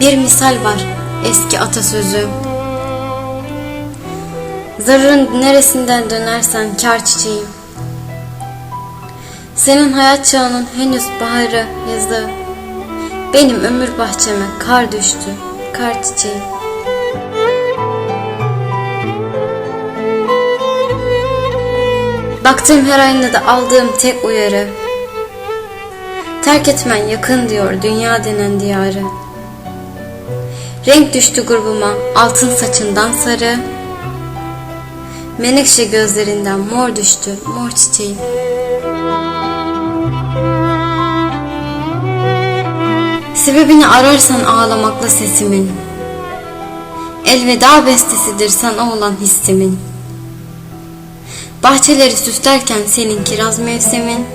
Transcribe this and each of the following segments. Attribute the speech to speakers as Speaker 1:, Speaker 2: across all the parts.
Speaker 1: Bir misal var eski atasözü. Zararın neresinden dönersen kar çiçeğim. Senin hayat çağının henüz baharı, yazı. Benim ömür bahçeme kar düştü, kar çiçeğim. Baktığım her aynada aldığım tek uyarı. Terk etmen yakın diyor dünya denen diyarı. Renk düştü grubuma altın saçından sarı. Menekşe gözlerinden mor düştü mor çiçeğim. Sebebini ararsan ağlamakla sesimin. Elveda bestesidir sana olan hissimin. Bahçeleri süslerken senin kiraz mevsimin.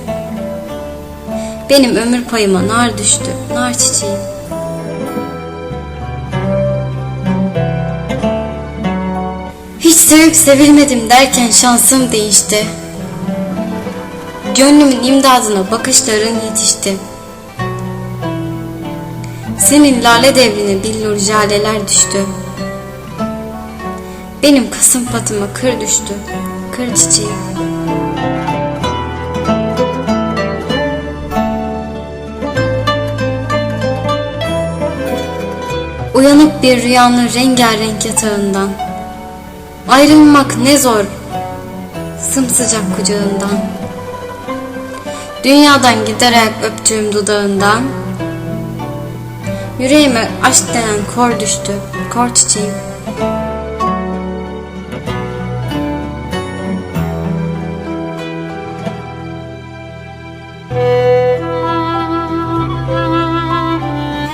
Speaker 1: Benim ömür payıma nar düştü, nar çiçeğim. Sevip sevilmedim derken şansım değişti. Gönlümün imdadına bakışların yetişti. Senin lale devrine billur jaleler düştü. Benim kasım patıma kır düştü, kır çiçeğim. Uyanıp bir rüyanın rengarenk yatağından Ayrılmak ne zor. Sımsıcak kucağından. Dünyadan giderek öptüğüm dudağından. Yüreğime aşk denen kor düştü Kor çiçeğim.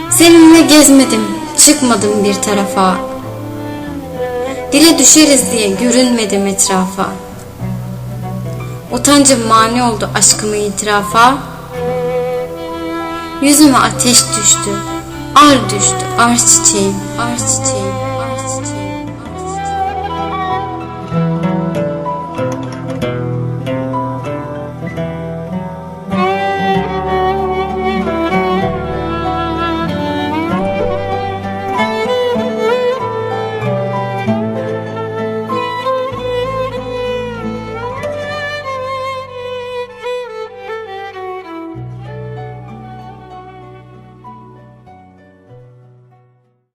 Speaker 1: Seninle gezmedim, çıkmadım bir tarafa. Dile düşeriz diye görünmedim etrafa. Utancım mani oldu aşkımı itirafa. Yüzüme ateş düştü, ar düştü, ar çiçeğim, ar çiçeğim.